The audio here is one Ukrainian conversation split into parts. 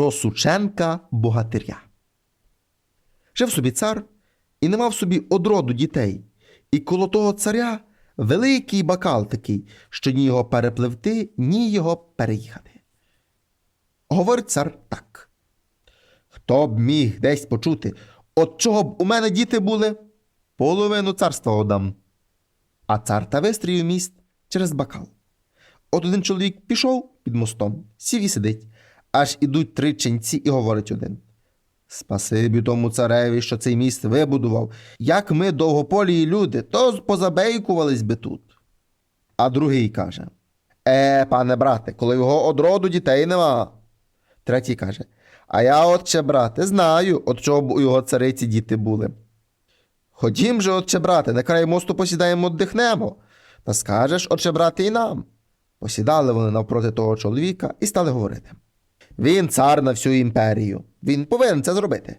про Сученка богатиря. Жив собі цар і не мав собі одроду дітей, і коло того царя великий бакал такий, що ні його перепливти, ні його переїхати. Говорить цар так. Хто б міг десь почути, от чого б у мене діти були, половину царства одам. А цар та вистрію міст через бакал. От один чоловік пішов під мостом, сів і сидить, аж ідуть три ченці і говорить один. Спасибі тому цареві, що цей міст вибудував. Як ми довгополії люди, то позабейкувались би тут. А другий каже: Е, пане брате, коли його одроду дітей нема. Третій каже: А я, отче брате, знаю, от чого б у його цариці діти були. Ходім же, отче брате, на край мосту посідаємо отдихнемо. Та скажеш, отче брате, і нам. Посідали вони навпроти того чоловіка і стали говорити. Він цар на всю імперію. Він повинен це зробити.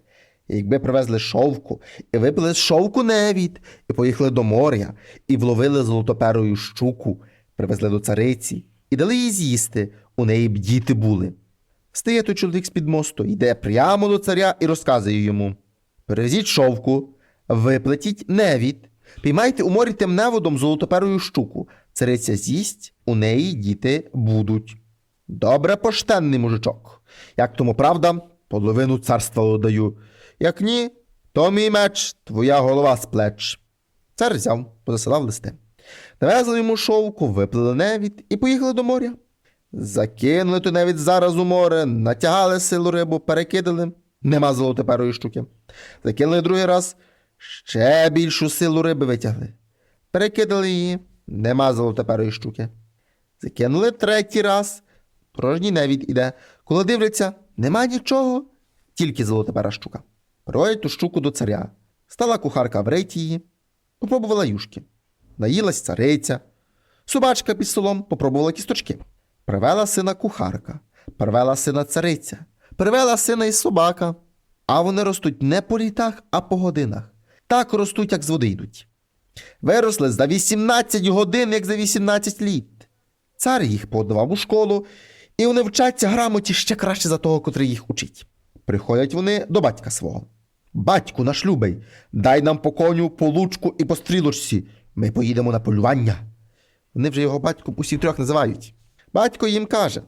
Якби привезли шовку, і випили з шовку невід, і поїхали до моря, і вловили золотоперою щуку, привезли до цариці, і дали їй з'їсти, у неї б діти були. Стає той чоловік з-під мосту, йде прямо до царя і розказує йому: Перевезіть шовку, виплетіть невід, піймайте у морі темневодом золотоперою щуку. Цариця з'їсть, у неї діти будуть. Добре поштенний мужичок. Як тому правда, половину царства одаю. Як ні, то мій меч, твоя голова з плеч. Цар взяв, позасилав листи. Навезли йому шовку, виплили невід і поїхали до моря. Закинули ту невід зараз у море, натягали силу рибу, перекидали. Нема золотоперої штуки. Закинули другий раз, ще більшу силу риби витягли. Перекидали її, нема золотоперої штуки. Закинули третій раз, порожній невід іде. Коли дивляться, нема нічого, тільки золотопера щука. Проводять ту щуку до царя. Стала кухарка врить її, попробувала юшки. Наїлась цариця. Собачка під столом попробувала кісточки. Привела сина кухарка, привела сина цариця, привела сина і собака. А вони ростуть не по літах, а по годинах. Так ростуть, як з води йдуть. Виросли за 18 годин, як за 18 літ. Цар їх подавав у школу, і вони вчаться грамоті ще краще за того, котрий їх учить. Приходять вони до батька свого. Батьку наш любий, дай нам по коню, по лучку і по стрілочці. Ми поїдемо на полювання. Вони вже його батьком усі трьох називають. Батько їм каже: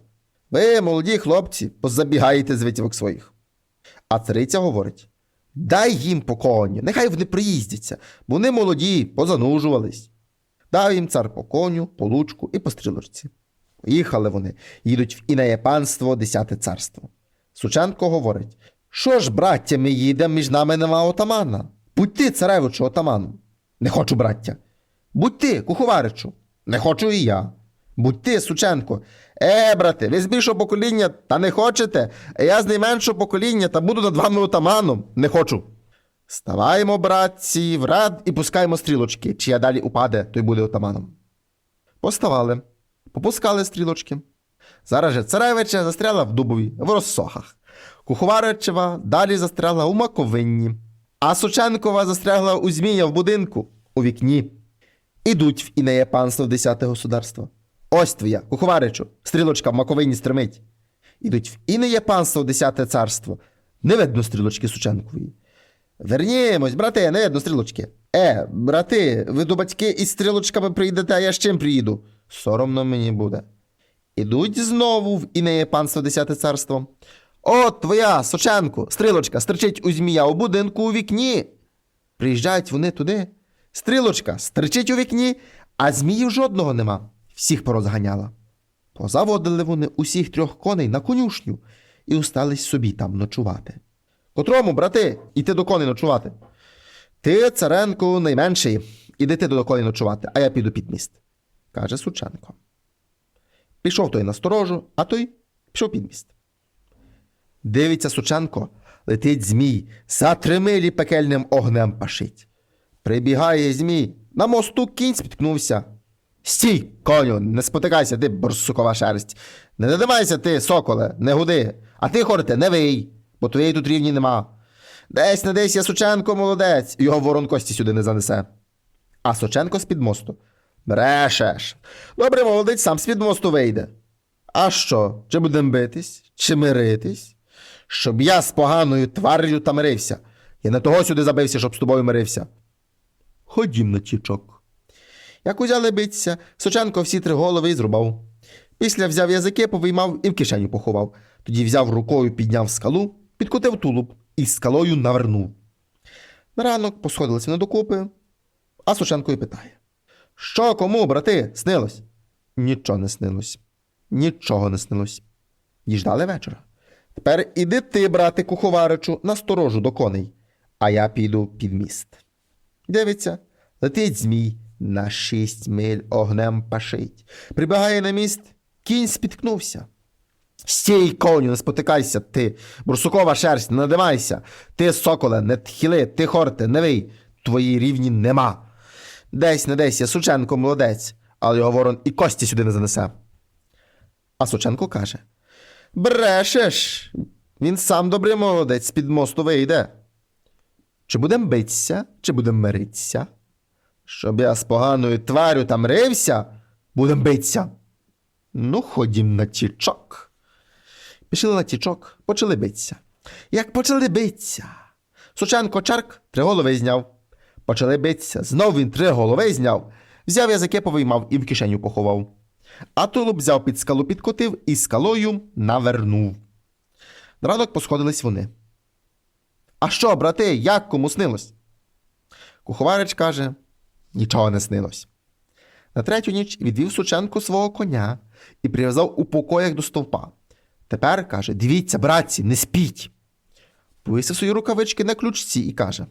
Ви, молоді хлопці, позабігаєте з витівок своїх. А цариця говорить: Дай їм по коню, нехай вони приїздяться, бо вони молоді, позанужувались. Дав їм цар по коню, по лучку і по стрілочці. Поїхали вони, їдуть в Інеє панство, десяте царство. Сученко говорить: Що ж, браття, ми їдемо, між нами нема отамана. Будь ти, царевичу, отаманом. Не хочу, браття. Будь ти, куховаричу. Не хочу і я. Будь ти, Сученко. Е, брате, ви з більшого покоління та не хочете, а я з найменшого покоління та буду над вами отаманом. Не хочу. Ставаємо, братці, в рад і пускаємо стрілочки. Чия далі упаде, той буде отаманом. Поставали, попускали стрілочки. Зараз же царевича застряла в дубові, в розсохах. Куховаричева далі застрягла у маковинні, а Сученкова застрягла у змія в будинку, у вікні. Ідуть в інеє панство в десяте государство. Ось твоя, куховаричу, стрілочка в маковині стримить. Ідуть в інеє панство в десяте царство. Не видно стрілочки Сученкової. Вернімось, брате, не видно стрілочки. Е, брати, ви до батьки із стрілочками приїдете, а я з чим приїду? Соромно мені буде. Ідуть знову в інеє панство десяте царство. О, твоя, Соченко, стрілочка, стерчить у змія у будинку у вікні. Приїжджають вони туди. Стрілочка стерчить у вікні, а зміїв жодного нема. Всіх порозганяла. Позаводили вони усіх трьох коней на конюшню і устались собі там ночувати. Котрому, брати, іти до коней ночувати? Ти, царенко, найменший, іди ти до коней ночувати, а я піду під міст, каже Сученко. Пішов той на сторожу, а той пішов під міст. Дивиться Сученко, летить змій, за три милі пекельним огнем пашить. Прибігає змій, на мосту кінь спіткнувся. Стій, коню, не спотикайся, ти борсукова шерсть. Не надимайся ти, соколе, не гуди, а ти, хорте, не вий, бо твоєї тут рівні нема. Десь не десь я Сученко молодець, його ворон кості сюди не занесе. А Соченко з-під мосту. Брешеш. Добре, молодець, сам з-під мосту вийде. А що? Чи будемо битись, чи миритись? щоб я з поганою тварю та мирився. Я не того сюди забився, щоб з тобою мирився. Ходім на тічок. Як узяли битися, Соченко всі три голови і зрубав. Після взяв язики, повиймав і в кишеню поховав. Тоді взяв рукою, підняв скалу, підкотив тулуб і скалою навернув. На ранок посходилися на докупи, а Сушенко і питає: Що кому, брати, снилось? Нічого не снилось. Нічого не снилось. Діждали вечора. Тепер іди ти, брате куховаричу, на сторожу до коней, а я піду під міст. Дивиться, летить змій, на шість миль огнем пашить. Прибігає на міст, кінь спіткнувся. Стій, коню, не спотикайся, ти, бурсукова шерсть, не надимайся, ти, соколе, не тхіли, ти хорте, не вий, твої рівні нема. Десь не десь, я Сученко молодець, але його ворон і кості сюди не занесе. А Сученко каже: Брешеш, він сам добрий молодець, з-під мосту вийде. Чи будем битися, чи будем миритися? Щоб я з поганою тварю там рився, будем битися. Ну, ходім на тічок. Пішли на тічок, почали битися. Як почали битися. Сученко чарк три голови зняв. Почали битися. Знов він три голови зняв, взяв язики повиймав і в кишеню поховав. А тулуб взяв під скалу підкотив і скалою навернув. На ранок посходились вони. А що, брати, як кому снилось? Куховарич каже: нічого не снилось. На третю ніч відвів Сученко свого коня і прив'язав у покоях до стовпа. Тепер каже: дивіться, братці, не спіть. Повісив свої рукавички на ключці і каже: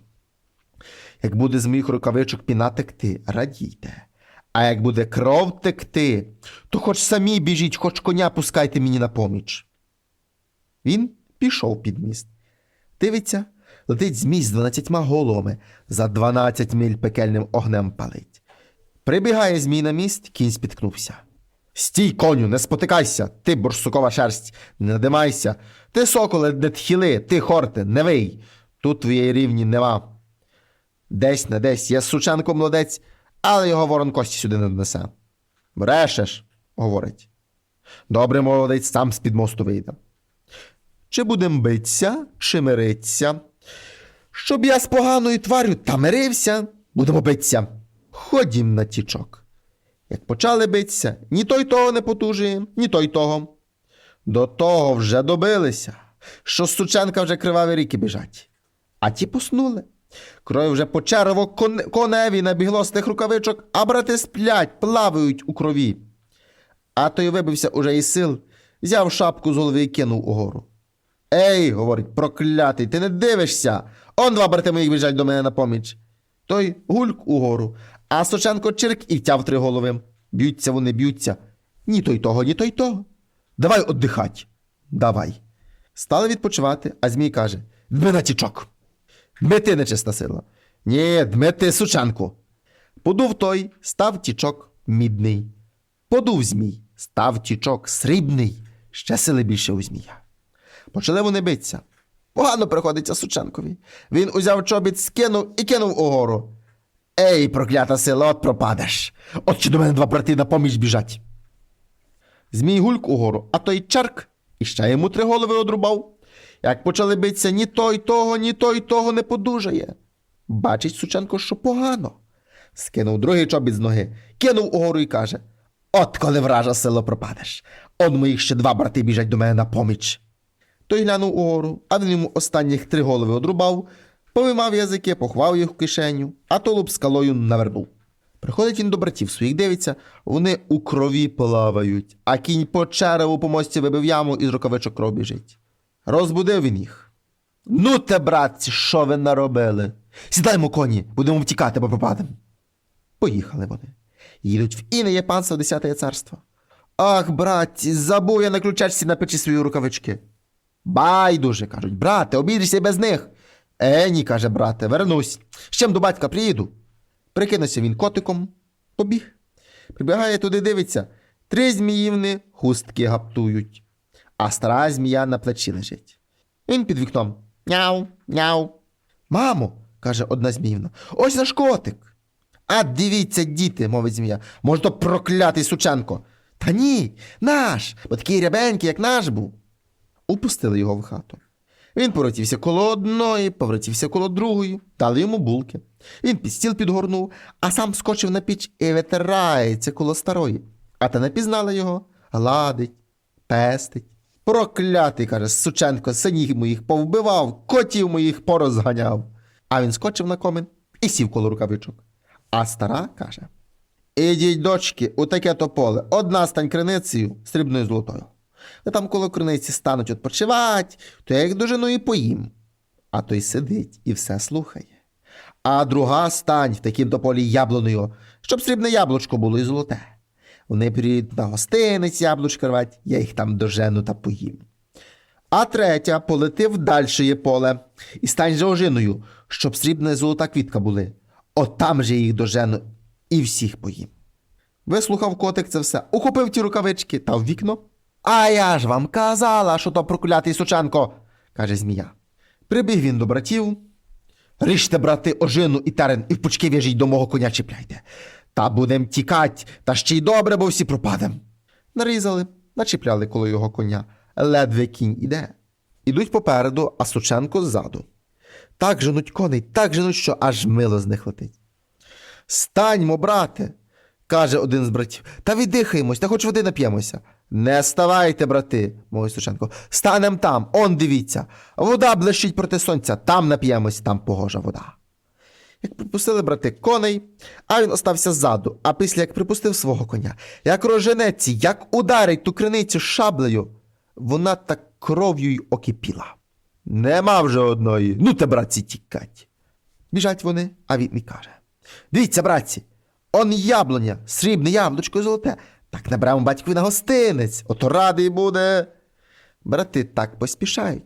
Як буде з моїх рукавичок піна текти, радійте. А як буде кров текти, то хоч самі біжіть, хоч коня пускайте мені на поміч. Він пішов під міст. Дивиться, летить змій з дванадцятьма головами, за дванадцять миль пекельним огнем палить. Прибігає змій на міст, кінь спіткнувся. Стій, коню, не спотикайся, ти борсукова шерсть, не надимайся, ти соколе, не тхіли, ти хорте, не вий. Тут твоєї рівні нема. Десь не десь є Сученко молодець, але його ворон кості сюди не донесе. Брешеш, говорить. Добре, молодець, сам з-під мосту вийде. Чи будем битися, чи мириться? Щоб я з поганою тварю та мирився, будемо битися. Ходім на тічок. Як почали битися, ні той того не потужує, ні той того. До того вже добилися, що з Сученка вже криваві ріки біжать. А ті поснули. Крою вже по черево кон- коневі набігло з тих рукавичок, а брати сплять, плавають у крові. А той вибився уже із сил, взяв шапку з голови і кинув угору. Ей, говорить, проклятий, ти не дивишся. Он два брати моїх біжать до мене на поміч. Той гульк угору, а Соченко чирк і втяв три голови. Б'ються вони, б'ються. Ні той того, ні той того. Давай оддихать. Давай. Стали відпочивати, а Змій каже: Дми на тічок. Дми ти нечиста сила. Ні, дми ти, Сученко. Подув той, став тічок мідний. Подув змій, став тічок срібний, ще сили більше у змія. Почали вони битися. Погано приходиться Сученкові. Він узяв чобіт, скинув і кинув угору. Ей, проклята сила, от пропадеш. От чи до мене два брати на поміч біжать. Змій гульк угору, а той чарк і ще йому три голови одрубав. Як почали битися, ні той того, ні той того не подужає. Бачить Сученко, що погано. Скинув другий чобіт з ноги, кинув угору і каже: От коли вража село пропадеш. Он моїх ще два брати біжать до мене на поміч. Той глянув угору, а він йому останніх три голови одрубав, повимав язики, похвав їх в кишеню, а толуб скалою навернув. Приходить він до братів своїх, дивиться, вони у крові плавають, а кінь по череву по мості вибив яму і з рукавичок кров біжить. Розбудив він їх. Ну те, братці, що ви наробили? Сідаймо коні, будемо втікати, бо пропадемо. Поїхали вони. Їдуть в Інеє панство десяте царство. Ах, братці, забув я на ключачці на печі свої рукавички. Байдуже, кажуть, брате, обійдешся без них. Е, ні, каже брате, вернусь. З до батька приїду. Прикинувся він котиком, побіг. Прибігає туди, дивиться, три зміївни хустки гаптують, а стара змія на плечі лежить. Він під вікном. Няу, няу. Мамо, каже одна зміївна, ось наш котик. А дивіться, діти, мовить змія, може, то проклятий Сученко. Та ні, наш, бо такий рябенький, як наш був. Упустили його в хату. Він повертівся коло одної, повертівся коло другої, дали йому булки. Він під стіл підгорнув, а сам скочив на піч і витирається коло старої. А та не пізнала його, гладить, пестить. Проклятий, каже, Сученко, синіх моїх повбивав, котів моїх порозганяв. А він скочив на комин і сів коло рукавичок. А стара каже: Ідіть, дочки, у таке то поле, одна стань криницею срібною золотою. Ви там коло криниці стануть відпочивати, то я їх дожину і поїм. А той сидить і все слухає. А друга стань в такім то полі яблуною, щоб срібне яблучко було і золоте. Вони приїдуть на гостиниць яблучка рвать, я їх там дожену та поїм. А третя полети в дальше поле і стань же ожиною, щоб срібна і золота квітка були. От там же їх дожену і всіх поїм. Вислухав котик це все, ухопив ті рукавички та в вікно. А я ж вам казала, що то проклятий Сученко, каже змія. Прибіг він до братів. Ріжте, брати, ожину і терен, і в пучки в'яжіть до мого коня чіпляйте. Та будем тікать, та ще й добре, бо всі пропадем. Нарізали, начіпляли коло його коня. Ледве кінь іде. Ідуть попереду, а Сученко ззаду. Так женуть коней, так женуть, що аж мило з них летить. Станьмо, брате, каже один з братів, та віддихаємось, та хоч води нап'ємося. Не ставайте, брати, мовить Сученко. Станем там, он дивіться. Вода блищить проти сонця, там нап'ємось, там погожа вода. Як припустили брати коней, а він остався ззаду, а після як припустив свого коня, як роженеться, як ударить ту криницю шаблею, вона так кров'ю й окипіла. Нема вже одної, ну те, братці, тікать. Біжать вони, а він і каже: Дивіться, братці, он яблуня, срібне яблучко золоте. Так наберемо батькові на гостинець, ото радий буде. Брати так поспішають,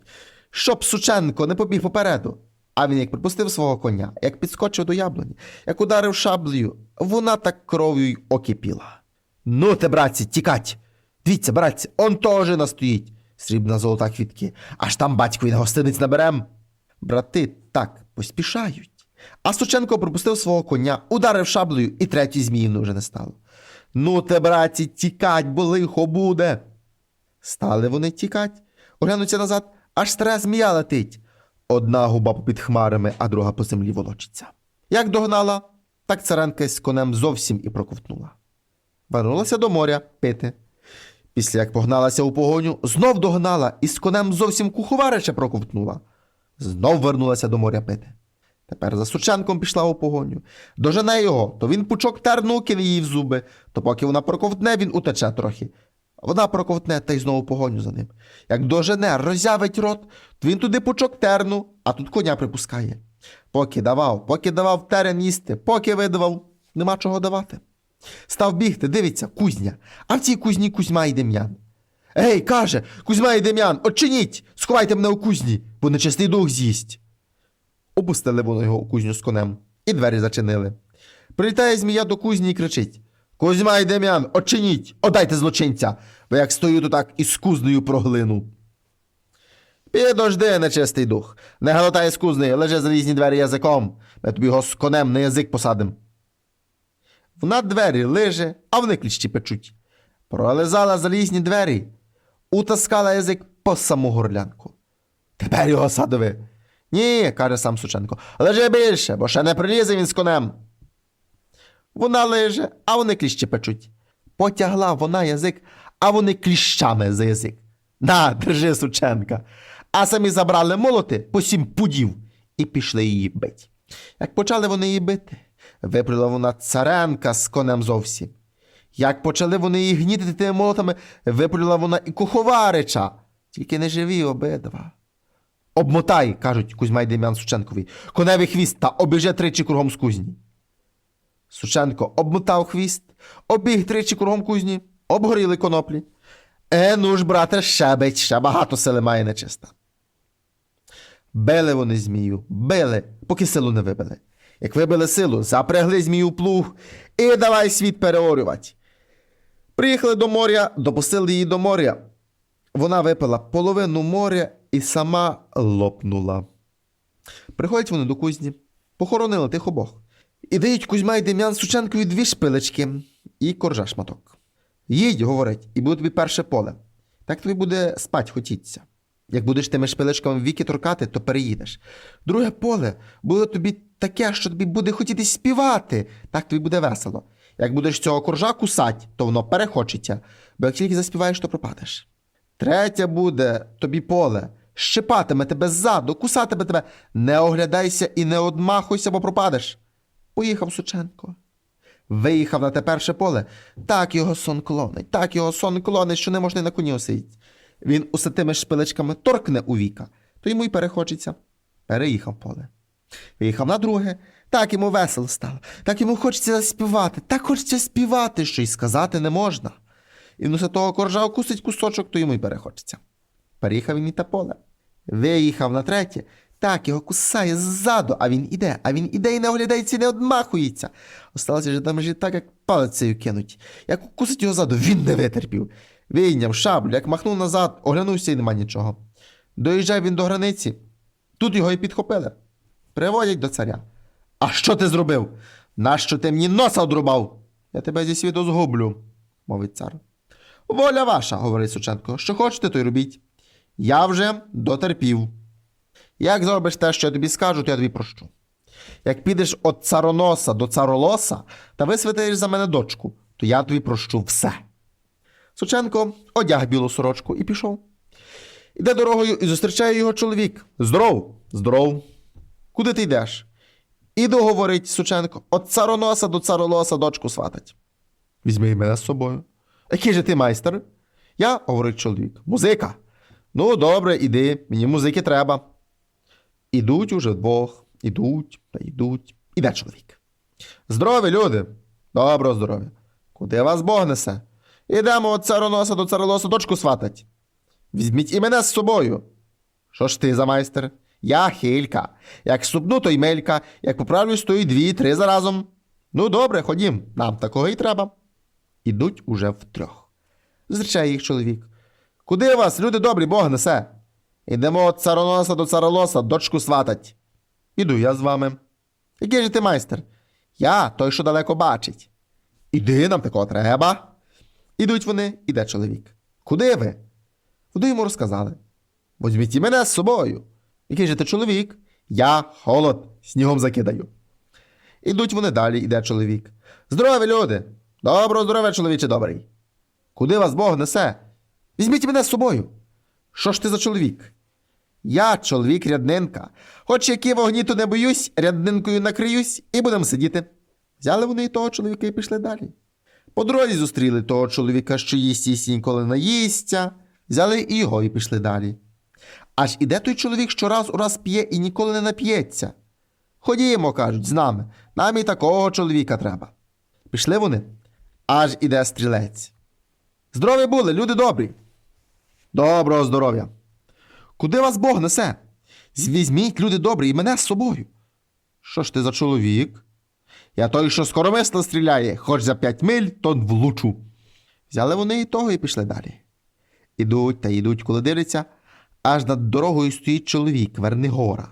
щоб Сученко не побіг попереду. А він як припустив свого коня, як підскочив до яблуні, як ударив шаблею, вона так кров'ю й окипіла. Ну те, братці, тікать. Дивіться, братці, он теж настоїть. Срібна золота квітки. Аж там батькові на гостиниць наберем. Брати так поспішають. А Сученко пропустив свого коня, ударив шаблею, і третьої зміївни вже не стало. Ну те, браті, тікать, бо лихо буде. Стали вони тікать, оглянуться назад, аж стара змія летить. Одна губа попід хмарами, а друга по землі волочиться. Як догнала, так царенка з конем зовсім і проковтнула. Вернулася до моря пити. Після як погналася у погоню, знов догнала і з конем зовсім куховарича проковтнула. Знов вернулася до моря пити. Тепер за Сученком пішла у погоню. Дожене його, то він пучок терну кине їй в зуби, то поки вона проковтне, він утече трохи. Вона проковтне та й знову погоню за ним. Як дожене, роззявить рот, то він туди пучок терну, а тут коня припускає. Поки давав, поки давав терен їсти, поки видавав, нема чого давати. Став бігти, дивиться, кузня, а в цій кузні Кузьма і Дем'ян. Ей, каже, Кузьма і Дем'ян, очиніть, сховайте мене у кузні, бо нечистий дух з'їсть. Опустили вони його у кузню з конем і двері зачинили. Прилітає змія до кузні і кричить: Кузьма і Дем'ян, очиніть, отдайте злочинця, бо як стою, то так і з кузнею проглину. Підожди, нечистий дух, не галотай з кузни, лежи залізні двері язиком, ми тобі його з конем на язик посадим. Вона двері лиже, а вони кліщі печуть. Пролизала залізні двері, утаскала язик по саму горлянку. Тепер його садови. Ні, каже сам Сученко, лежи більше, бо ще не прилізе він з конем. Вона лиже, а вони кліщі печуть. Потягла вона язик, а вони кліщами за язик. На, держи, Сученка. А самі забрали молоти по сім пудів і пішли її бить. Як почали вони її бити, виприла вона царенка з конем зовсім. Як почали вони її гнітити тими молотами, виприла вона і куховарича, тільки не живі обидва. Обмотай, кажуть Кузьма й Дем'ян Сученкові, коневий хвіст та обіже тричі кругом з кузні. Сученко обмотав хвіст, обіг тричі кругом кузні, обгоріли коноплі. Е, ну ж, брате, ще бить, ще багато сили має нечиста. Били вони змію, били, поки силу не вибили. Як вибили силу, запрягли змію плуг і давай світ переорювати. Приїхали до моря, допустили її до моря. Вона випила половину моря і сама лопнула. Приходять вони до кузні, похоронили тих обох. І дають Кузьма і Дем'ян Сученкові дві шпилечки і коржа шматок. Їдь, говорить, і буде тобі перше поле. Так тобі буде спать хотіться. Як будеш тими шпилечками віки торкати, то переїдеш. Друге поле буде тобі таке, що тобі буде хотіти співати, так тобі буде весело. Як будеш цього коржа кусать, то воно перехочеться, бо як тільки заспіваєш, то пропадеш. Третє буде тобі поле. Щипатиме тебе ззаду, кусатиме тебе. Не оглядайся і не одмахуйся, бо пропадеш. Поїхав Сученко. Виїхав на те перше поле. Так його сон клонить, так його сон клонить, що не можна й на коні осидіти. Він усе тими шпилечками торкне у віка, то йому й перехочеться. Переїхав поле. Виїхав на друге, так йому весело стало, так йому хочеться заспівати, так хочеться співати, що й сказати не можна. І усе того коржа окусить кусочок, то йому й перехочеться. Переїхав він і те поле. Виїхав на третє, так його кусає ззаду, а він іде, а він іде і не оглядається, і не одмахується. Осталося ж там так, як палицею кинуть. Як укусить його ззаду, він не витерпів. Вийняв шаблю, як махнув назад, оглянувся і нема нічого. Доїжджав він до границі. Тут його і підхопили. Приводять до царя. А що ти зробив? Нащо ти мені носа одрубав? Я тебе зі світу згублю, мовить цар. Воля ваша, говорить Сученко, що хочете, то й робіть. Я вже дотерпів. Як зробиш те, що я тобі скажу, то я тобі прощу. Як підеш від цароноса до царолоса та висвятаєш за мене дочку, то я тобі прощу все. Сученко одяг білу сорочку і пішов. Іде дорогою і зустрічає його чоловік. Здоров, здоров. Куди ти йдеш? Іду, говорить Сученко, от цароноса до царолоса дочку сватать. Візьми мене з собою. Який же ти майстер? Я, говорить чоловік, музика. Ну, добре, іди, мені музики треба. Ідуть уже вдвох, ідуть та йдуть. Іде чоловік. Здорові, люди! Доброго здоров'я. Куди вас Бог несе? Ідемо від цароноса до царолоса дочку сватать. Візьміть і мене з собою. Що ж ти за майстер? Я хилька. Як ступну, то й мелька, як поправлюсь, то й дві, три заразом. Ну, добре, ходім, нам такого і треба. Ідуть уже втрьох. Зустрічає їх чоловік. Куди вас, люди добрі, Бог несе? Ідемо від цароноса до царолоса, дочку сватать. Іду я з вами. Який же ти майстер? Я той, що далеко бачить. Іди, нам такого треба. Ідуть вони, іде чоловік. Куди ви? Куди йому розказали? Возьміть і мене з собою. Який же ти чоловік? Я холод, снігом закидаю. Ідуть вони далі, іде чоловік. Здорові люди! Доброго здоров'я, чоловіче добрий. Куди вас Бог несе? Візьміть мене з собою. Що ж ти за чоловік? Я чоловік ряднинка. Хоч які вогні, то не боюсь, ряднинкою накриюсь і будемо сидіти. Взяли вони і того чоловіка і пішли далі. По дорозі зустріли того чоловіка, що їсть їсть ніколи не їсться. Взяли і його і пішли далі. Аж іде той чоловік, що раз у раз п'є і ніколи не нап'ється. Ходімо, кажуть, з нами. Нам і такого чоловіка треба. Пішли вони. Аж іде стрілець. Здорові були, люди добрі. Доброго здоров'я. Куди вас Бог несе? Візьміть, люди добрі, і мене з собою. Що ж ти за чоловік? Я той, що скоромисло стріляє, хоч за п'ять миль, то влучу. Взяли вони і того і пішли далі. Ідуть та йдуть, коли дивляться, аж над дорогою стоїть чоловік, Вернигора,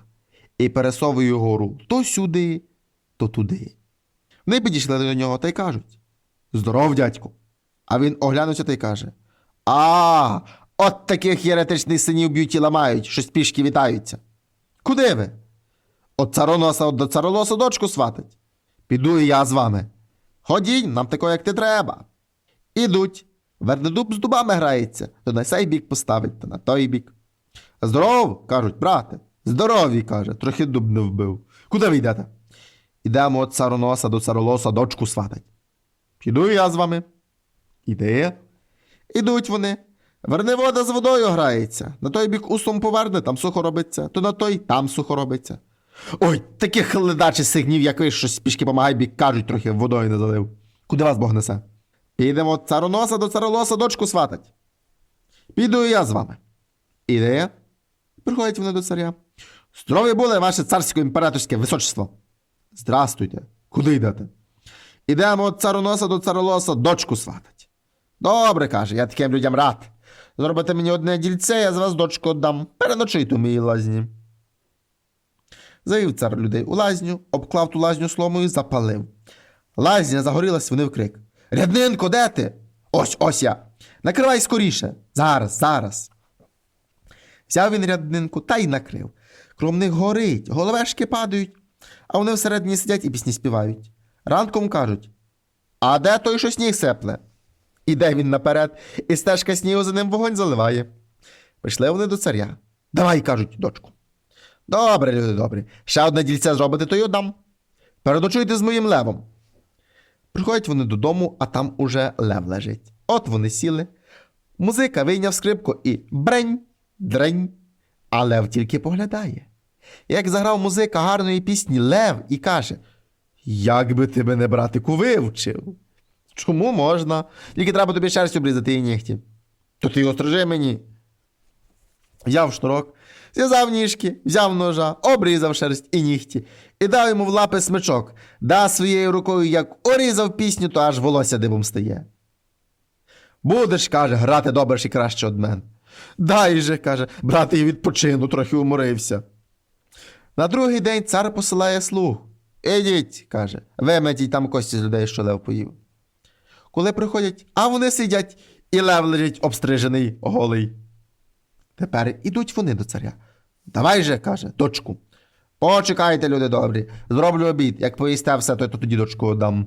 і пересовує гору то сюди, то туди. Вони підійшли до нього та й кажуть: Здоров, дядьку. А він оглянувся та й каже: А, от таких єретичних синів б'ють і ламають, що спішки вітаються. Куди ви? От цароноса до царолоса дочку сватать. Піду і я з вами. Ходінь, нам тако, як ти треба. Ідуть. Вернедуб з дубами грається, то на цей бік поставить, то на той бік. Здоров, кажуть, брате. Здорові, каже, трохи дуб не вбив. Куди ви йдете? Ідемо від цароноса до царолоса дочку сватать. Піду я з вами. Іде. Ідуть вони. Верневода з водою грається. На той бік усом поверне, там сухо робиться, то на той там сухо робиться. Ой, таких ледачі сигнів, як ви, що спішки помагай бік, кажуть, трохи водою не залив. Куди вас Бог несе? Підемо цароноса до царолоса дочку сватать. Піду я з вами. Іде. Приходять вони до царя. Здорові були, ваше царсько імператорське височество. Здрастуйте. Куди йдете? Ідемо від цароноса до царолоса дочку сватать. Добре, каже, я таким людям рад. Зробите мені одне дільце, я з вас дочку отдам. Переночуйте у моїй лазні. Завів цар людей у лазню, обклав ту лазню сломою запалив. Лазня загорілась, вони в крик. Ряднинко, де ти? Ось ось я. Накривай скоріше. Зараз, зараз. Взяв він ряднинку та й накрив. Кром них горить, головешки падають, а вони всередині сидять і пісні співають. Ранком кажуть: А де той, що сніг сепле? Іде він наперед, і стежка снігу за ним вогонь заливає. Прийшли вони до царя. Давай, кажуть, дочку. Добре, люди добрі. Ще одне дільце зробите, то й отдам. Передочуйте з моїм левом. Приходять вони додому, а там уже лев лежить. От вони сіли. Музика вийняв скрипку і брень, дрень. А лев тільки поглядає. Як заграв музика гарної пісні Лев і каже: Як би ти мене, братику, вивчив? Чому можна? Тільки треба тобі шерсть обрізати і нігті. То ти його стрижи мені. Взяв шнурок, зв'язав ніжки, взяв ножа, обрізав шерсть і нігті, і дав йому в лапи смичок, да своєю рукою, як орізав пісню, то аж волосся дибом стає. Будеш, каже, грати добре і краще од мене. Дай же, каже, брати і відпочину, трохи уморився. На другий день цар посилає слуг. Ідіть, каже, виметіть там кості з людей, що лев поїв. Коли приходять, а вони сидять, і лев лежить обстрижений, голий. Тепер ідуть вони до царя. Давай же, каже, дочку. Почекайте, люди добрі, зроблю обід. Як поїсте все, то я тоді дочку дам.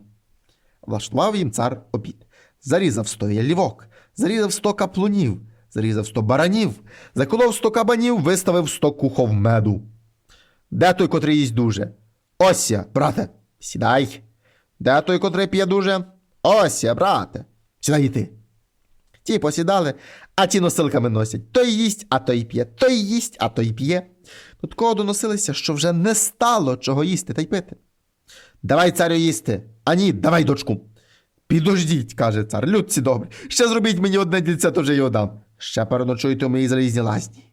Влаштував їм цар обід. Зарізав сто ялівок, зарізав сто каплунів, зарізав сто баранів, заколов сто кабанів, виставив сто кухов меду. Де той, котрий їсть дуже? Ось я, брате, сідай. Де той, котрий п'є дуже? Ось я, брате. Сідай і ти. Ті посідали, а ті носилками носять. Той їсть, а той п'є, той їсть, а той п'є. До такого доносилися, що вже не стало чого їсти та й пити. Давай, царю, їсти. А ні, давай, дочку. Підождіть, каже цар, людці добрі. Ще зробіть мені одне дільце, то вже його дам. Ще переночуйте у моїй залізній лазні.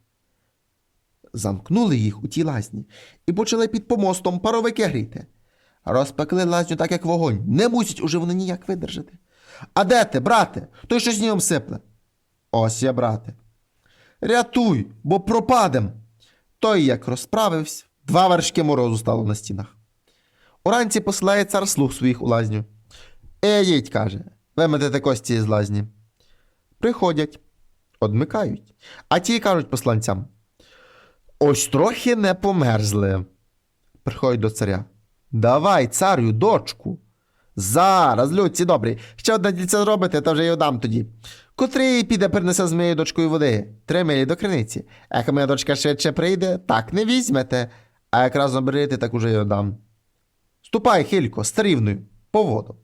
Замкнули їх у тій лазні і почали під помостом паровики гріти. Розпекли лазню так, як вогонь. Не мусять уже вони ніяк видержати. А де ти, брате? Той що снігом сипле. Ось я, брате. Рятуй, бо пропадем. Той як розправився, два вершки морозу стало на стінах. Уранці посилає цар слуг своїх у лазню. Ідіть, каже, виметете кості з лазні. Приходять, одмикають. А ті кажуть посланцям. Ось трохи не померзли. Приходять до царя. Давай, царю, дочку. Зараз, людці добрі, ще одне дільце зробите, та вже його дам тоді. Котрий піде принесе з моєю дочкою води, три милі до криниці. Як моя дочка швидше прийде, так не візьмете, а як разом берете, так уже його дам. Ступай, Хилько, з царівною, по воду.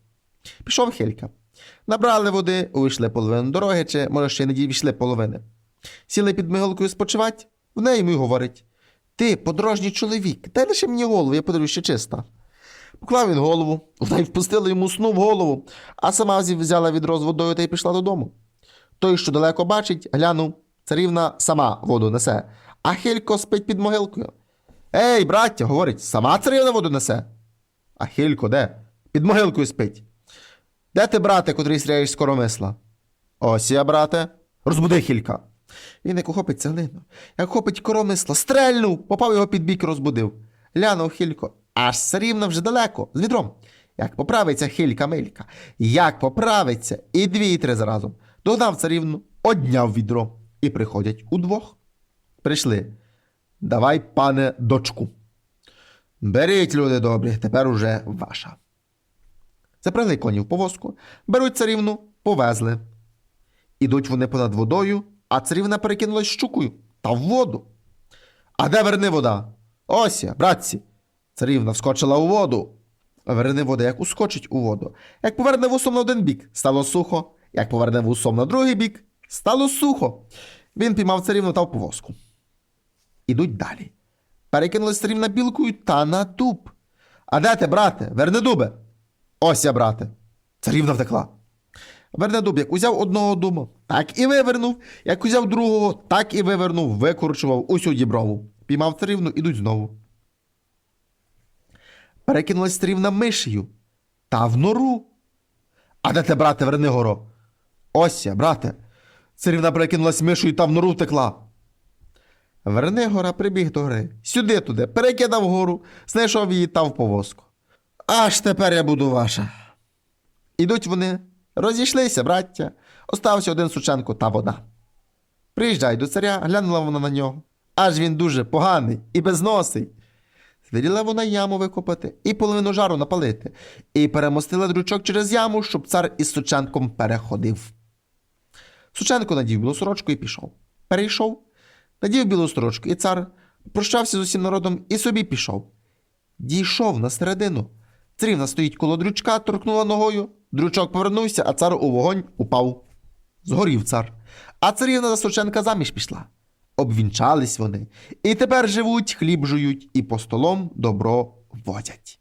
Пішов Хилька. Набрали води, увійшли половину дороги, чи, може, ще й не дійшли половини. Сіли під миголкою спочивать, в неї йому й говорить: Ти, подорожній чоловік, дай лише мені голову, я подивлюсь, ще чиста. Поклав він голову, вона й впустила йому сну в голову, а сама взяла відро з водою та й пішла додому. Той, що далеко бачить, глянув, царівна сама воду несе, а Хилько спить під могилкою. Ей, браття, говорить, сама царівна воду несе. А Хилько де? Під могилкою спить. Де ти, брате, котрий стріляєш з коромисла? Ось я, брате, розбуди Хілька. Він як ухопить цеглину, як хопить коромисла, стрельнув, попав його під бік, розбудив. Глянув Хілько, аж царівна вже далеко, з відром. Як поправиться Хілька Милька, як поправиться, і дві, і три заразом. Догнав царівну, одняв відро, і приходять удвох. Прийшли. Давай, пане, дочку. Беріть, люди добрі, тепер уже ваша. Запрягли коні в повозку, беруть царівну, повезли. Ідуть вони понад водою, а царівна перекинулась щукою та в воду. А де верни вода? Ось я, братці. Царівна вскочила у воду. Верни вода, як ускочить у воду. Як поверне вусом на один бік, стало сухо. Як поверне вусом на другий бік, стало сухо. Він піймав царівну та в повозку. Ідуть далі. Перекинулись царівна білкою та на дуб. А де ти, брате? Верни дубе. Ось я, брате. Царівна втекла. Вернедуб, як узяв одного дуба, так і вивернув, як узяв другого, так і вивернув, викорчував усю діброву. Піймав царівну, ідуть знову. Перекинулась царівна мишею та в нору. А де те, брате, верни горо? Ось я, брате. Царівна перекинулась мишею та в нору втекла. Вернигора прибіг до гори. Сюди туди, перекидав гору, знайшов її та в повозку. Аж тепер я буду ваша. Ідуть вони, розійшлися, браття. Остався один сученко та вода. Приїжджай до царя, глянула вона на нього. Аж він дуже поганий і безносий. Звеліла вона яму викопати і половину жару напалити, і перемостила дручок через яму, щоб цар із Сученком переходив. Сученко надів білу сорочку і пішов. Перейшов, надів білу сорочку, і цар прощався з усім народом і собі пішов. Дійшов на середину. Царівна стоїть коло дрючка, торкнула ногою. Дручок повернувся, а цар у вогонь упав. Згорів цар. А царівна за Сученка заміж пішла. Обвінчались вони, і тепер живуть, хліб жують, і по столом добро водять.